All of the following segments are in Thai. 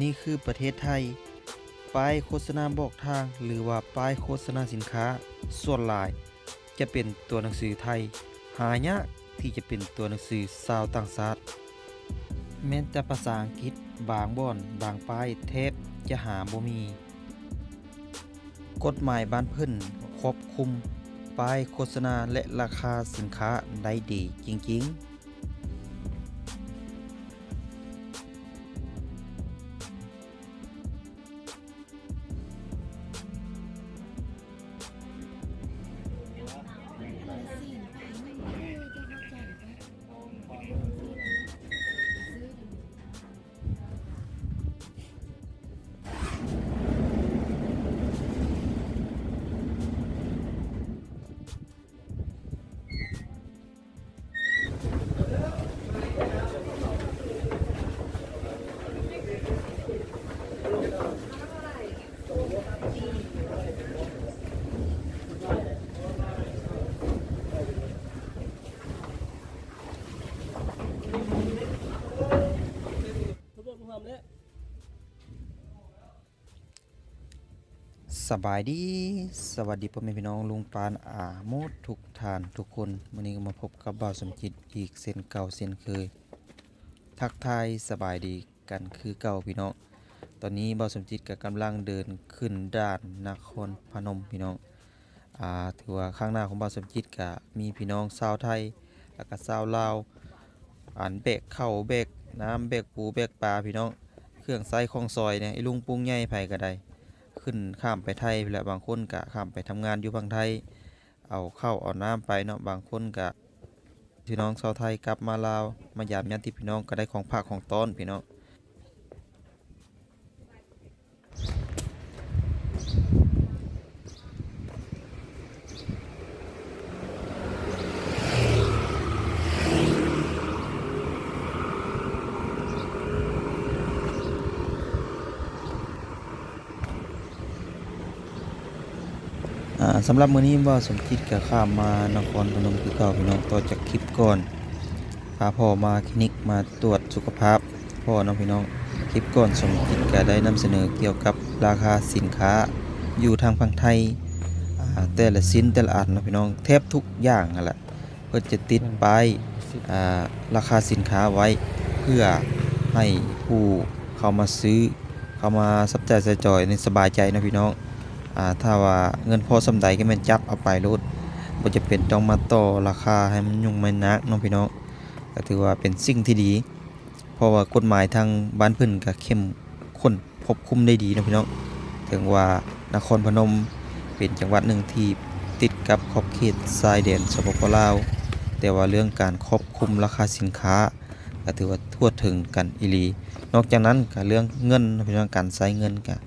นี่คือประเทศไทย ป้ายโฆษณาบอกทางหรือว่าป้ายโฆษณาสินค้า ส่วนหลาย จะเป็นตัวหนังสือไทย หายากที่จะเป็นตัวหนังสือชาวต่างชาติแม้แต่ภาษาอังกฤษบางบ่อน บางป้ายเทบจะหาบ่มี กฎหมายบ้านเพิ่นควบคุม ป้ายโฆษณาและราคาสินค้าได้ดีจริง ๆ สบายดีสวัสดีพ่อแม่พี่น้องลุงปานอาโมดทุกทานทุกคนวันนี้ก็มาพบกับบ่าวสมจิตอีกเส้นเก่าเส้นเคย ทักทายสบายดีกันคือเก่าพี่น้อง ตอนนี้บ่าวสมจิตก็กำลังเดินขึ้นด้านนครพนมพี่น้องอ่าถือว่าข้างหน้าของบ่าวสมจิตก็มีพี่น้องชาวไทยแล้วก็ชาวลาวอันเบกเข้าเบกน้ำเบกปูเบกปลาพี่น้อง เครื่องไส้ของซอยเนี่ยไอ้ลุงปุ้งใหญ่ไผก็ได้ ขึ้นข้ามไปไทยและบางคนก็ข้ามไปทำงานอยู่ฝั่งไทย เอาเข้าวเอาน้ำไปเนาะบางคนก็พี่น้องชาวไทยกลับมาลาวมายามญาติพี่น้องก็ได้ของภาคของต้อนพี่น้อง สำหรับมื้อนี้ว่าสมคิดกะข้ามมานครพนมคือเก่าพี่น้องต่อจากคลิปก่อนพาพ่อมาคลินิกมาตรวจสุขภาพพ่อน้องพี่น้องคลิปก่อนสมคิดก็ได้นำเสนอเกี่ยวกับราคาสินค้าอยู่ทางฝั่งไทยแต่ละสินแต่ละอันนะพี่น้องแทบทุกอย่างนั่นแหละเพิ่นจะติดป้ายราคาสินค้าไว้เพื่อให้ผู้เข้ามาซื้อเข้ามาสับจ่ายใส่จอยในสบายใจนะพี่น้อง ถ้าว่าเงินพอสำใดก็แม่นจับเอาไปโลดบ่จะเป็นต้องมาต่อราคาให้มันยุ่งไม่นักน้องพี่น้องก็ถือว่าเป็นสิ่งที่ดี เพราะว่ากฎหมายทางบ้านเพิ่นก็เข้มข้นควบคุมได้ดีเนาะพี่น้องถึงว่านครพนมเป็นจังหวัดหนึ่งที่ติดกับขอบเขตชายแดนสปปลาว แต่ว่าเรื่องการควบคุมราคาสินค้าก็ถือว่าทั่วถึงกันอีลี นอกจากนั้นก็เรื่องเงินเนาะพี่น้องการใช้เงินก็อ่า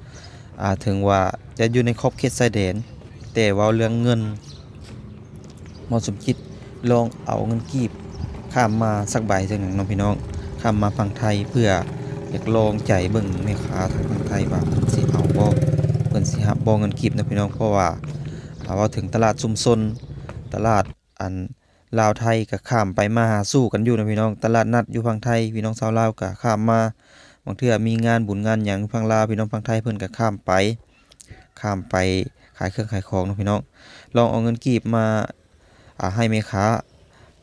ถึงว่าจะอยู่ในขอบเขตชายแดน แต่ว่าเรื่องเงินหมอสมคิดลองเอาเงินกีบข้ามมาสักใบจังหนังน้องพี่น้องข้ามมาฝั่งไทยเพื่ออยากลองใจเบิ่งแม่ค้าทางฝั่งไทยว่าเพิ่นสิเอาบ่เพิ่นสิรับบ่เงินกีบนะพี่น้องเพราะว่าถ้าว่าถึงตลาดชุมชนตลาดอันลาวไทยก็ข้ามไปมาหาสู้กันอยู่นะพี่น้อง ตลาดนัดอยู่ฝั่งไทยพี่น้องชาวลาวก็ข้ามมา บางเทื่อมีงานบุญงานหยังพังลาวพี่น้องพังไทยเพิ่นก็ข้ามไป ข้ามไปขายเครื่องขายของนะพี่น้อง ลองเอาเงินกีบมาอ่าให้แม่ค้า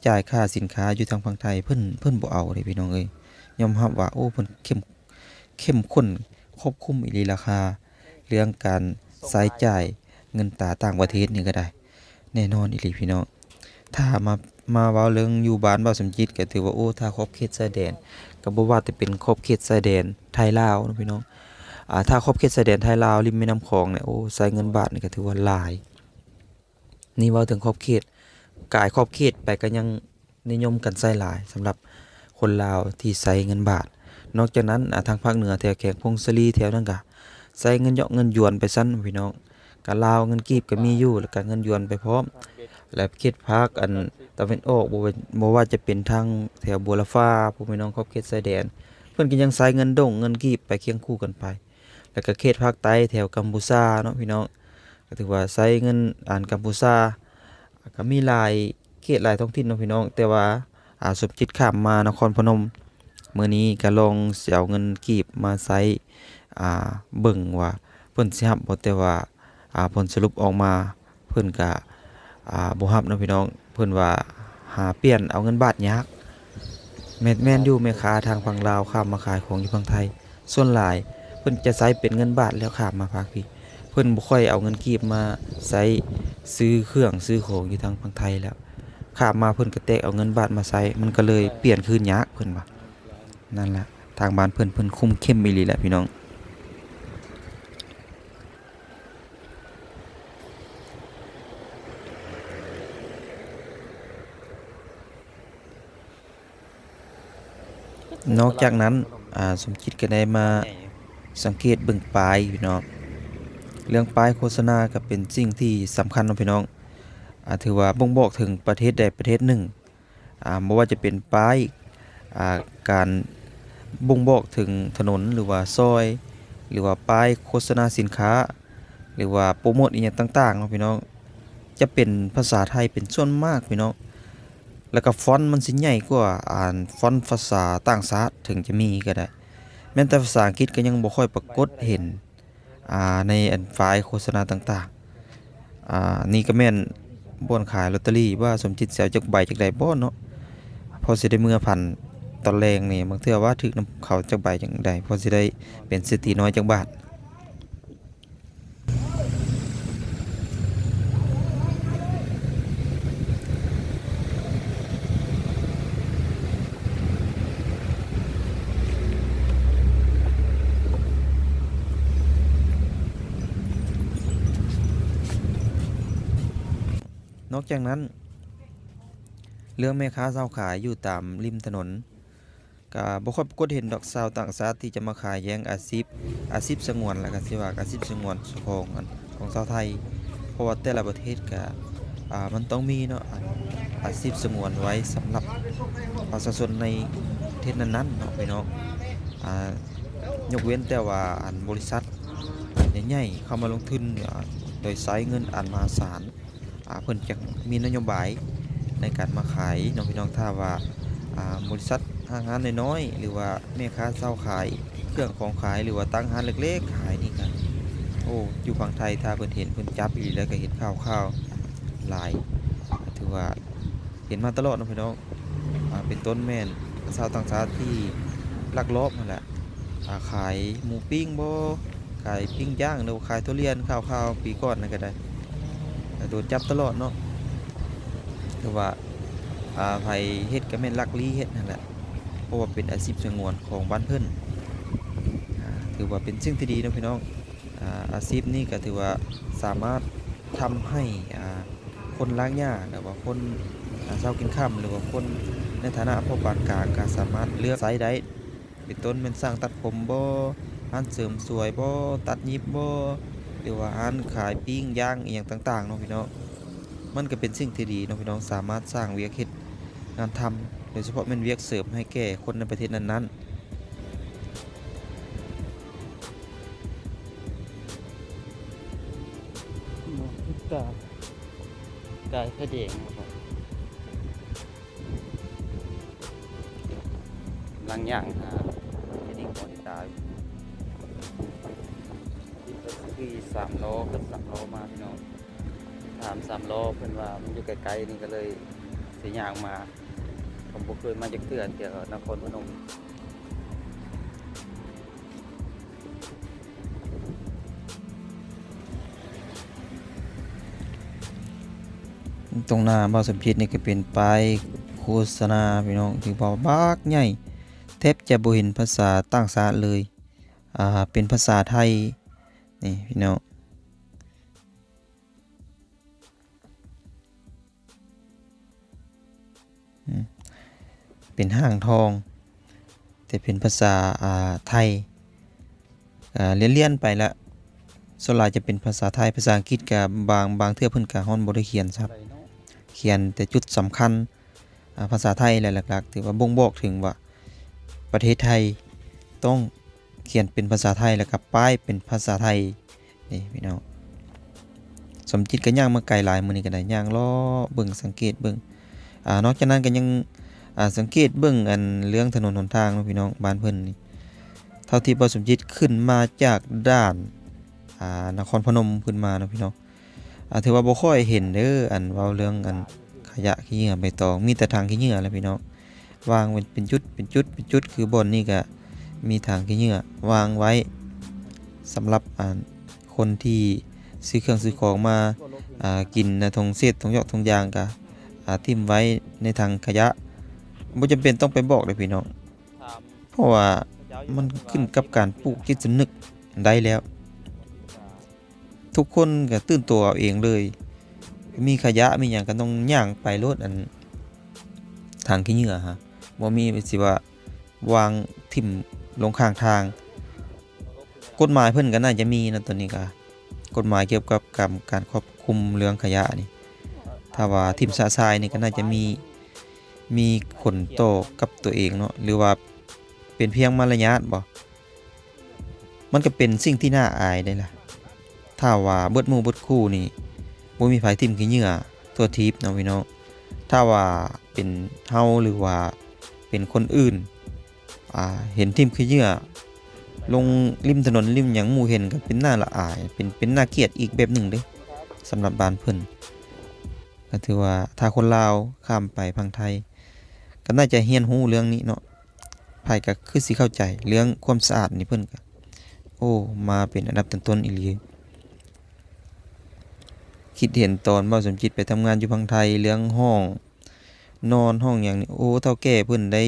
จ่ายค่าสินค้าอยู่ทางพังไทยเพิ่นเพิ่นบ่เอาเลยพี่น้องเอ้ยยอมรับว่าโอ้เพิ่นเข้มเข้มข้นควบคุมอีหลีราคา เรื่องการใช้จ่ายเงินตาต่างประเทศนี่ก็ได้ แน่นอนอีหลีพี่น้องถ้ามามาเว้าเรื่องอยู่บ้านเว้าสมจิตก็ถือว่าโอ้ถ้าครอบเขตชายแดน ก็บ่ว่าแต่เป็นขอบเขตชายแดนไทยลาวนะพี่น้องอ่าถ้าขอบเขตชายแดนไทยลาวริมแม่น้ำคลองเนี่ยโอ้ใช้เงินบาทนี่ก็ถือว่าหลาย นี่เว้าถึงขอบเขตกายขอบเขตไปก็ยังนิยมกันใช้หลายสำหรับคนลาวที่ใช้เงินบาท นอกจากนั้นทางภาคเหนือแถวแขกพงศลีแถวนั้นก็ใช้เงินเยาะเงินหยวนไปซั่นพี่น้องก็ลาวเงินกีบก็มีอยู่แล้วก็เงินหยวนไปพร้อม และเขตภาคอัน ตะวันออกบ่บ่ว่าจะเป็นทางแถวบัวละฟ้าพี่น้องขอบเขตชายแดน เพิ่นก็ยังใช้เงินดงเงินกีบไปเคียงคู่กันไป แล้วก็เขตภาคใต้แถวกัมพูชาเนาะพี่น้องก็ถือว่าใช้เงินอ่านกัมพูชาก็มีหลายเขตหลายท้องถิ่นเนาะพี่น้อง แต่ว่าอ่าสมจิตข้ามมานครพนมมื้อนี้ก็ลองสิเอาเงินกีบมาใช้อ่าเบิ่งว่าเพิ่นสิรับบ่แต่ว่าอ่าผลสรุปออกมาเพิ่นก็ อ่าบ่รับเนาะพี่น้องเพิ่นว่าหาเปลี่ยนเอาเงินบาทยากแม่นแม่นอยู่แม่ค้าทางฝั่งลาวข้ามมาขายของอยู่ฝั่งไทย ส่วนหลายเพิ่นจะใช้เป็นเงินบาทแล้วข้ามมาภาคพี่ เพิ่นบ่ค่อยเอาเงินกีบมาใช้ซื้อเครื่องซื้อของอยู่ทางฝั่งไทยแล้วข้ามมาเพิ่นก็แตกเอาเงินบาทมาใช้มันก็เลยเปลี่ยนคืนยากเพิ่นว่านั่นแหละทางบ้านเพิ่นเพิ่นคุมเข้มอีหลีแหละพี่น้อง นอกจากนั้นสมคิดก็ได้มาสังเกตเบิ่งป้ายพี่น้องเรื่องป้ายโฆษณาก็เป็นสิ่งที่สำคัญนะพี่น้องอถือว่าบ่งบอกถึงประเทศใดประเทศหนึ่งอ่าบ่ว่าจะเป็นป้ายาการบ่งบอกถึงถนนหรือว่าซอย หรือว่าป้ายโฆษณาสินค้า หรือว่าโปรโมทอีหยังต่างๆเนาะพี่น้องจะเป็นภาษาไทยเป็นส่วนมากพี่น้อง แล้วก็ฟอนต์มันสิใหญ่กว่าอ่านฟอนต์ภาษาต่างชาติถึงจะมีก็ได้ แม้แต่ภาษาอังกฤษก็ยังบ่ค่อยปรากฏเห็นอ่าในอันไฟล์โฆษณาต่างๆอ่านี่ก็แม่นบ่อนขายลอตเตอรี่ว่าสมจิตเสียวจักใบจักใดบ่เนาะพอสิได้เมื่อพันตอนแรงนี่บางเทื่อว่าถึกนํเขาจักใบจังใดพอสิได้เป็นเศรษฐีน้อยจักบาท อกจากนั้น เรื่องแม่ค้าเศร้าขายอยู่ตามริมถนนก็บ่ค่อยปรากฏเห็นดอกสาวต่างชาติที่จะมาขายแย่งอาชีพอาชีพสงวนแล้วก็สิว่าอาชีพสงวนของของชาวไทย เพราะว่าแต่ละประเทศก็มันต้องมีเนาะอาชีพสงวนไว้สำหรับประชาชนในประเทศนั้นๆเนาะพี่น้องยกเว้นแต่ว่าอันบริษัทใหญ่ๆเข้ามาลงทุนโดยใช้เงินอันมหาศาล เพิ่นจะมีนโยบายในการมาขายน้องพี่น้องถ้าว่าอ่าบริษัทห้างร้านน้อยๆหรือว่าแม่ค้าเช่าขายเครื่องของขายหรือว่าตั้งร้านเล็กๆขายนี่กันโอ้อยู่ฝั่งไทยถ้าเพิ่นเห็นเพิ่นจับอีหลีแล้วก็เห็นข่าวข่าวหลายถือว่าเห็นมาตลอดน้องพี่น้องอเป็นต้นแม่นชาวต่างชาติที่ลักลอบนั่นแหละขายหมูปิ้งโบขายปิ้งย่างหรือขายทุเรียนข่าวๆปีก่อนนั่นก็ได้ โดนจับตลอดเนาะคือว่าอาไผเฮ็ดก็แม่นลักลีเฮ็ดนั่นแหละเพราะว่าเป็นอาชีพสงวนของบ้านเพิ่นอ่าถือว่าเป็นสิ่งที่ดีนะพี่น้องอาชีพนี้ก็ถือว่าสามารถทำให้คนล้างหญ้าหรือว่าคนอ่าเช้ากินค่ำหรือว่าคนในฐานะพ่อปานกลางก็สามารถเลือกไซส์ได้เป็นต้นเป็นสร้างตัดผมบ่ร้านเสริมสวยบ่ตัดยิบบ่ หรือว่าร้านขายปิ้งย่างอหย่างต่างๆเนาะพี่น้องมันก็เป็นสิ่งที่ดีเนาะพี่น้องสามารถสร้างเวียกเฮ็ดงานทำโดยเฉพาะแม่นเวียกเสริมให้แก่คนในประเทศนั้นหมอพิกากายพระเดงครับลังย่างฮะๆ ที่สามล้อกับสามล้อมาพี่น้องถามสามล้อเพิ่อนว่ามันอยู่ไกลๆนี่ก็เลยสิย่างมา ผมบ่เคยมาจากเทื่อเที่ยวนครพนมตรงหน้าบ้านสมจิตนี่ก็เป็นป้ายโฆษณาพี่น้องที่บอกบากใหญ่แทบจะบ่เห็นภาษาต่างชาติเลย อ่า เป็นภาษาไทย นี่พี่น้องเป็นห้างทอง แต่เป็นภาษาอ่าไทยเลียนๆไปละส่วนหลายจะเป็นภาษาไทยภาษาอังกฤษกับบางบางเทื่อเพิ่นก็ฮ้อนบ่ได้เขียนครับ เขียนแต่จุดสำคัญภาษาไทยแหละหลักๆถือว่าบ่งบอกถึงว่าประเทศไทยต้อง เขียนเป็นภาษาไทยแล้วก็ป้ายเป็นภาษาไทยนี่พี่น้องสมจิตก็ย่างมาไกลหลายมือนี้ก็ได้ย่างล้อเบิ่งสังเกตเบิ่งอ่านอกจากนั้นก็ยังอ่าสังเกตเบิ่งอันเรื่องถนนหนทางนะพี่น้องบ้านเพิ่นนี่เท่าที่บ่สมจิตขึ้นมาจากด้านอ่านครพนมขึ้นมานะพี่น้องอ่าถือว่าบ่ค่อยเห็นเด้ออันเว้าเรื่องอันขยะขี้เหงื่อใบตองมีแต่ทางขี้เหงื่อแหละพี่น้องวางเป็นเป็นจุดเป็นจุดเป็นจุดคือบนนี่ก็ มีทางขี้เหงื่อวางไว้สำหรับอ่าคนที่ซื้อเครื่องซื้อของมาอ่ากินในะทงเศษทงยอกทงยางกะอ่าทิ่มไว้ในทางขยะบ่จำเป็นต้องไปบอกเลยพี่น้องถามเพราะว่ามันขึ้นกับการปลูกจิตสำนึกได้แล้ว ทุกคนก็ตื่นตัวเอาเองเลย มีขยะมีหยังก็ต้องย่างไปรถอันทางขี้เหงื่อฮะบ่มีสิว่าวางทิ่ม ลงข้างทาง กฎหมายเพิ่นก็น่าจะมีนะตัวนี้ก็กฎหมายเกี่ยวกับการการควบคุมเรื่องขยะนี่ถ้าว่าทิมสะทรายนี่ก็น่าจะมีมีผลต่อกับตัวเองเนาะหรือว่าเป็นเพียงมารยาทบ่มันก็เป็นสิ่งที่น่าอายได้ล่ะถ้าว่าเบิดมู่เบิดคู่นี่บ่มีไผทิมขี้เหงื่อตัวทิพย์เนาะพี่น้องถ้าว่าเป็นเฮาหรือว่าเป็นคนอื่น เห็นทิมขี้เหงื่อ ลงริมถนนริมหยังหมู่เห็นก็เป็นหน้าละอาย เป็นเป็นหน่าเกลียดอีกแบบหนึ่งเด้สำหรับบ้านเพิ่นก็ถือว่าถ้าคนลาวข้ามไปพังไทย ก็น่าจะเฮียนหูเรื่องนี้เนาะไผก็คือสิเข้าใจเรื่องความสะอาดนี่เพิ่นก็โอ้ มาเป็นอันดับต้นๆอีหลีคิดเห็นตอนบ่สมจิตไปทำงานอยู่พังไทยเรื่องห้อง นอนห้องอย่างนี้โอ้เฒ่าแก่เพิ่นได้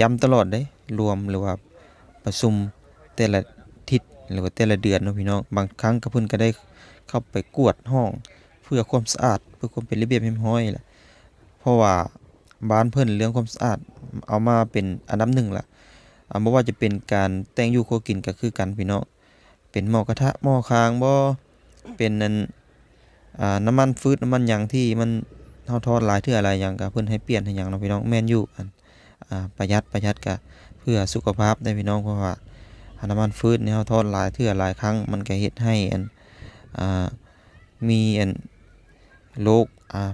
ย้ำตลอดเด้รวมหรือว่าประชุมแต่ละทิศหรือว่าแต่ละเดือนเนาะพี่น้องบางครั้งก็เพิ่นก็ได้เข้าไปกวดห้อง เพื่อความสะอาด เพื่อความเป็นระเบียบเรียบร้อยแหละเพราะว่าบ้านเพิ่นเรื่องความสะอาดเอามาเป็นอันดับหนึ่งล่ะอ่าบ่ว่าจะเป็นการแต่งอยู่ครัวกินก็คือกันพี่น้องเป็นหม้อกระทะหม้อค้างบ่เป็นนั่นอ่าน้ำมันฟืดน้ำมันหยังที่มันเฮาทอดหลายเทื่อหลายหยังก็เพิ่นให้เปลี่ยนให้หยังเนาะพี่น้องแม่นอยู่อัน ประหยัดประหยัดก็เพื่อสุขภาพได้พี่น้องเพราะว่าน้ำมันฟืดเนี่เฮาทอดหลายเทื่อหลายครั้งมันก็เฮ็ดให้อันมีอันโรค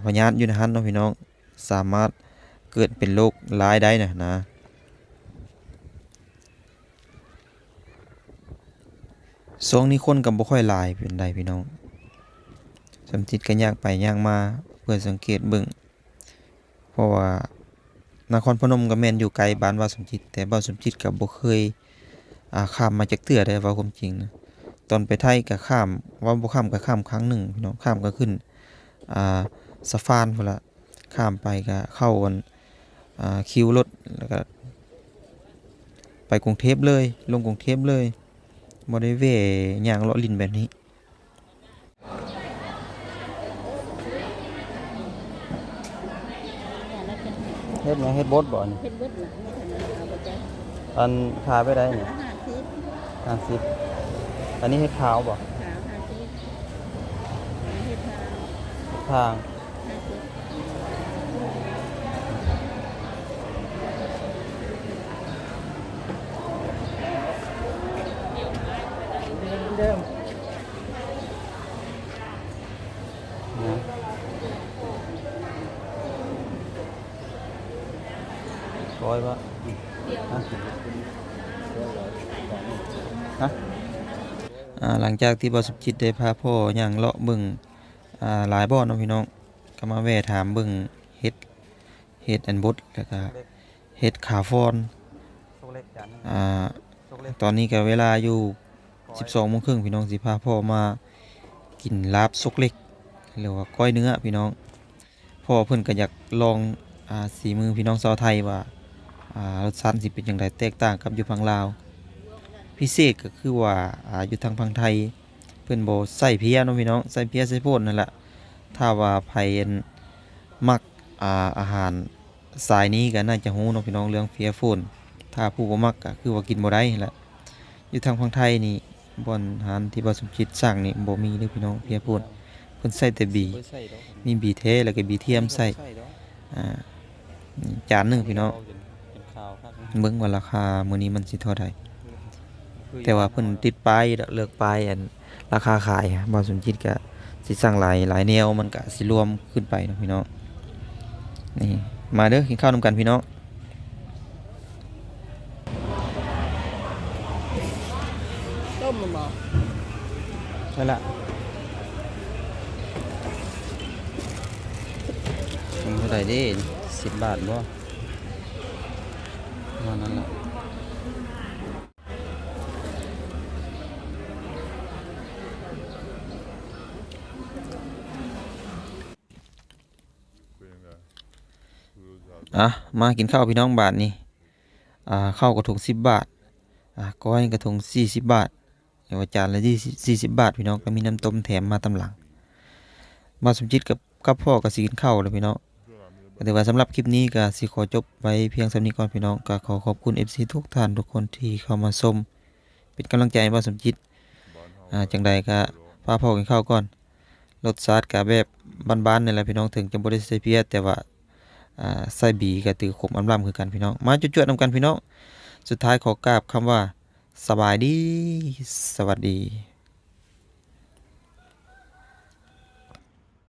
พยาธิอยู่ในหันเนาะพี่น้องสามารถเกิดเป็นโรคร้ายได้นะนะช่วงนี้คนก็บ่ค่อยหลายเป็นใดพี่น้องสมจิตก็ยากไปยากมาเพื่อสังเกตเบิ่งเพราะว่า นครพนมก็แม่นอยู่ไกลบ้านว่าสมจิต แต่บ่าวสมจิตก็บ่เคยอ่าข้ามมาจากเทื่อได้ว่าความจริงนะตอนไปไทยก็ข้ามว่าบ่ข้ามก็ข้ามครั้งหนึ่งพี่น้องข้ามก็ขึ้นอ่าสะฟานพุ่นละข้ามไปก็เข้าอันอ่าคิวรถแล้วก็ไปกรุงเทพเลย ลงกรุงเทพเลยบ่ได้เวย่างเลาะลินแบบนี้ ฮ็ดหยังเฮ็ดบดบ่นี่เฮ็ดเบิดหลังไม่ทันได้เอาไปจ้ะอันขายไปได้นี่ห้าสิบ50อันนี้เฮ็ดขาวบ่ขาวห้าสิบเฮ็ดทางทางห้าสิบเดิมนะ ร้อยปะฮะฮะอ่าหลังจากที่บ่สุจิตได้พาพ่อย่างเลาะเบิ่งอ่าหลายบ่อนเนาะพี่น้องก็มาแวะถามเบิ่งเฮ็ดเฮ็ดอันบดแล้วก็เฮ็ดขาฟอนโซกเล็กจานหนึงอ่าโซกเล็กตอนนี้ก็เวลาอยู่ 12โมงครึ่งพี่น้องสิพาพ่อมากินลาบซกเล็กหรือว่าก้อยเนื้อพี่น้องพ่อเพิ่นก็อยากลองอ่าสีมือพี่น้องชาวไทยว่าอ่า รสชาติสิเป็นจังไดแตกต่างกับอยู่ฝั่งลาว พิเศษก็คือว่าอ่าอยู่ทางฝั่งไทยเพิ่นบ่ใส่เพียเนาะพี่น้องใส่เพียใส่โพดนั่นแหละถ้าว่าไผอันมักอ่าอาหารสายนี้ก็น่าจะฮู้เนาะพี่น้องเรื่องเพียโฟนถ้าผู้บ่มักก็คือว่ากินบ่ได้นั่นแหละอยู่ทางฝั่งไทยนี่บ่อนอาหารที่บ่สมคิดสร้างนี่บ่มีเด้อพี่น้องเพียโพดเพิ่นใส่แต่บีบ่ใส่ดอกมีบีเทแล้วก็บีเทียมใส่ดอกอ่านี่จานหนึงพี่น้อง เบิ่งว่าราคามื้อนี้มันสิเท่าใดแต่ว่าเพิ่นติดป้ายเลือกป้ายอันราคาขายบ่สมจิตก็สิสั่งหลายหลายแนวมันก็สิรวมขึ้นไปเนาะพี่น้องนี่มาเด้อกินข้าวนำกันพี่น้องต้มมันบอกใช่ละมันเท่าไหร่เดิสิบบาทบ่ ว่านั่นละอะมากินข้าวพี่น้องบาทนี่อ่าข้าวกระทงสิบบาทอ่าก้อยกระทงสี่สิบบาทเดี๋ยวจานละยี่สี่สิบบาทพี่น้องก็มีน้ำต้มแถมมาตำหลัง มาสมจิตกับกับพ่อกับสีกินข้าวเลยพี่น้อง ก็ถือว่าสำหรับคลิปนี้ก็สิขอจบไว้เพียงสำนี้ก่อนพี่น้องก็ขอขอบคุณ FC ทุกท่านทุกคนที่เข้ามาชมเป็นกำลังใจให้บ่าสมจิตอ่าจังใดก็พาพ่อกินข้าวก่อนรสชาติก็แบบบ้านๆนี่แหละพี่น้องถึงจะบ่ได้ใส่เพียแต่ว่าอ่าไส้บีกับตือขมอำลำคือกันพี่น้องมาจุดๆนำกันพี่น้องสุดท้ายขอกราบคำว่าสบายดี สวัสดี